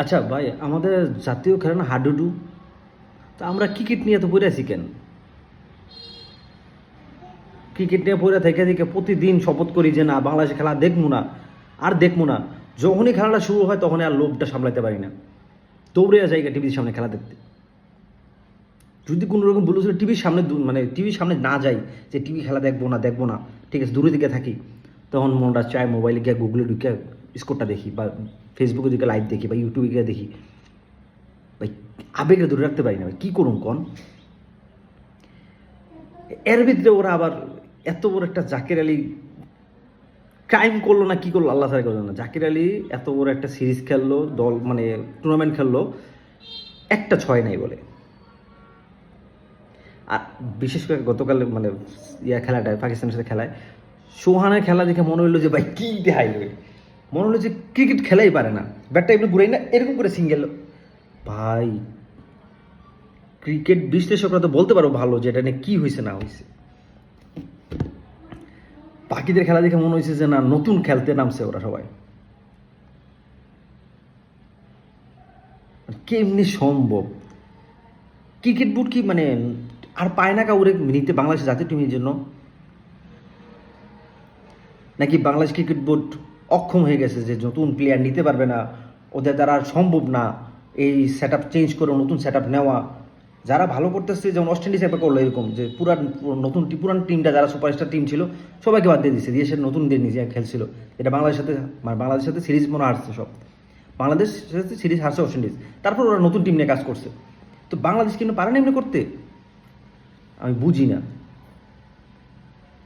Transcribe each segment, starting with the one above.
আচ্ছা ভাই, আমাদের জাতীয় খেলা না হাডুডু। তা আমরা ক্রিকেট নিয়ে তো পড়ে আছি কেন? ক্রিকেট নিয়ে পড়ে থেকে থেকে প্রতিদিন শপথ করি যে না বাংলাদেশে খেলা দেখব না, আর দেখব না। যখনই খেলাটা শুরু হয় তখনই আর লোভটা সামলাতে পারি না। দৌড়ে যাই টিভির সামনে খেলা দেখতে। যদি কোনো রকম বলে টিভির সামনে মানে টিভির সামনে না যাই যে টিভি খেলা দেখব না দেখব না, ঠিক আছে, দূরে দিকে থাকি, তখন মনটা চায় মোবাইলে গিয়ে গুগলে ঢুকে স্কোরটা দেখি বা ফেসবুকে দিকে লাইভ দেখি বা ইউটিউবে গিয়ে দেখি। ভাই, আবেগে দূরে রাখতে পারি না ভাই, কী করুন কন? এর ভিতরে ওরা আবার এত বড় একটা জাকির আলী ক্রাইম করল না, কি করল? আল্লাহ তালা করল না, জাকির আলী এত বড় একটা সিরিজ খেললো, দল মানে টুর্নামেন্ট খেললো, একটা ছয় নাই বলে। আর বিশেষ করে গতকাল মানে ইয়া খেলাটায় পাকিস্তানের সাথে খেলায়, সোহানের খেলা দেখে মনে হলো যে, ভাই, কি দেখাই মনে হলো যে ক্রিকেট খেলাই পারে না। ব্যাটটা এমনি ঘুরাই না, এরকম করে সিঙ্গেল ভাই ক্রিকেট বিশ্লেষকরা তো বলতে পারো ভালো যে এটা নিয়ে কী হয়েছে না হয়েছে পাখিদের খেলা দেখে মনে হয়েছে যে না, নতুন খেলতে নামছে ওরা সবাই। কেমনি সম্ভব? ক্রিকেট বোর্ড কি মানে আর পায় না কাউরে নিতে বাংলাদেশের জাতীয় টিমের জন্য? নাকি বাংলাদেশ ক্রিকেট বোর্ড অক্ষম হয়ে গেছে যে নতুন প্লেয়ার নিতে পারবে না। ওদের দ্বারা আর সম্ভব না এই সেট চেঞ্জ করে, নতুন সেট নেওয়া। যারা ভালো করতেছে, যেমন ওয়েস্ট ইন্ডিজ একবার করল এরকম যে পুরান নতুন পুরান টিমটা যারা সুপারস্টার টিম ছিল, সবাইকে বাদ দিয়ে দিচ্ছে দিয়ে সে নতুন দিয়ে নিজে খেলছিল। এটা বাংলাদেশের সাথে মানে বাংলাদেশের সাথে সিরিজ মনে হারছে সব। বাংলাদেশ সাথে সিরিজ হারছে ওয়েস্ট ইন্ডিজ তারপর ওরা নতুন টিম নিয়ে কাজ করছে। তো বাংলাদেশ কিন্তু পারে না এমনি করতে? আমি বুঝি না।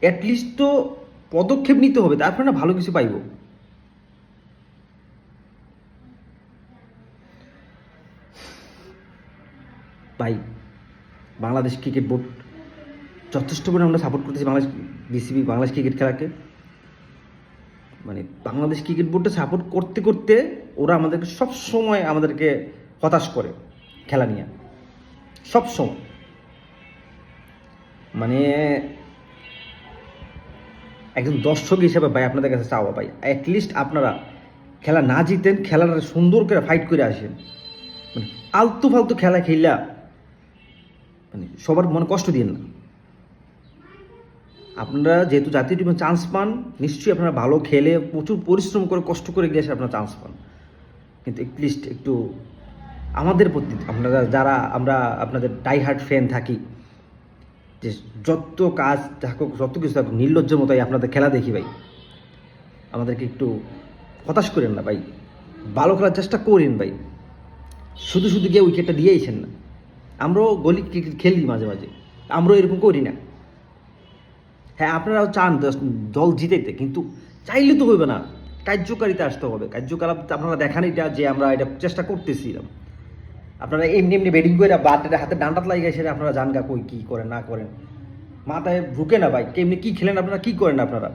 অ্যাটলিস্ট তো পদক্ষেপ নিতে হবে, তারপরে না ভালো কিছু পাইব। পাই। বাংলাদেশ ক্রিকেট বোর্ড যথেষ্ট পরিমাণে আমরা সাপোর্ট করতেছি বাংলাদেশ বিসিবি বাংলাদেশ ক্রিকেট খেলাকে। মানে বাংলাদেশ ক্রিকেট বোর্ডটা সাপোর্ট করতে করতে ওরা আমাদেরকে সব সময় আমাদেরকে হতাশ করে খেলা নিয়ে। সব সময়। মানে একজন দর্শক হিসেবে ভাই আপনাদের কাছে চাওয়া ভাই অ্যাটলিস্ট আপনারা খেলা না জিতেন, খেলাটা সুন্দর করে ফাইট করে আসেন। মানে আলতু ফালতু খেলা খেলা মানে সবার মনে কষ্ট দিন না। আপনারা যেহেতু জাতীয় টিমে চান্স পান, নিশ্চয়ই আপনারা ভালো খেলে প্রচুর পরিশ্রম করে, কষ্ট করে গিয়ে আপনারা চান্স পান। কিন্তু অ্যাটলিস্ট একটু আমাদের প্রতি, আপনারা যারা, আমরা আপনাদের ডাই হার্ট ফ্যান থাকি, যে যত কাজ থাকুক, যত কিছু থাকুক নির্লজ্জের মতোই আপনাদের খেলা দেখি ভাই। আমাদেরকে একটু হতাশ করেন না ভাই। ভালো খেলার চেষ্টা করেন ভাই। শুধু শুধু গিয়ে উইকেটটা দিয়েইছেন না। আমরাও গলি ক্রিকেট খেলি মাঝে মাঝে। আমরাও এরকম করি না। হ্যাঁ আপনারাও চান দল জিতেতে কিন্তু চাইলে তো হইবে না। কার্যকারিতা আসতে হবে। কার্যকলাপ আপনারা দেখান এটা যে আমরা এটা চেষ্টা করতেছিলাম। আপনারা এমনি এমনি ব্যাটিং করে বাটের হাতে ডান্ডাত লাগে সেটা আপনারা জান গা কই কী করেন, না করেন। মাথায় ঢুকে না ভাই, কেমনি কী খেলেন আপনারা, কী করেন আপনারা?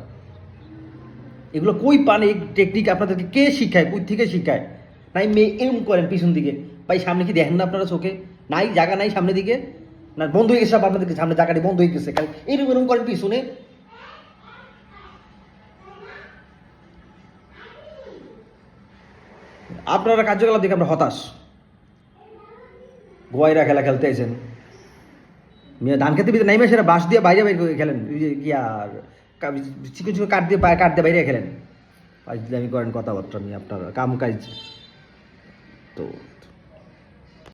এগুলো কই পান, এই টেকনিক আপনাদেরকে কে শিখায়, কই থেকে শিখায়? নাই মেয়ে এরম করেন পিছন দিকে। ভাই, সামনে কি দেখেন না আপনারা চোখে? নাই, জায়গা নাই সামনে দিকে? না, বন্ধ হয়ে গেছে সব আপনাদেরকে সামনে জায়গাটি বন্ধ হয়ে গেছে, খালি এরকম এরকম করেন পিছনে আপনারা কার্যকলাপ দেখে আমরা হতাশ। গোয়াইরা খেলা খেলতে মেয়ে, ধান খেতে ভিতরে নাইমে সেটা বাঁশ দিয়ে বাইরে বাইরে খেলেন। ওই যে কি আর চিকন চিকন কাঠ দিয়ে কাঠ দিয়ে বাইরে খেলেন। আমি করেন কথাবার্তা নিয়ে আপনার কাম কাজ। তো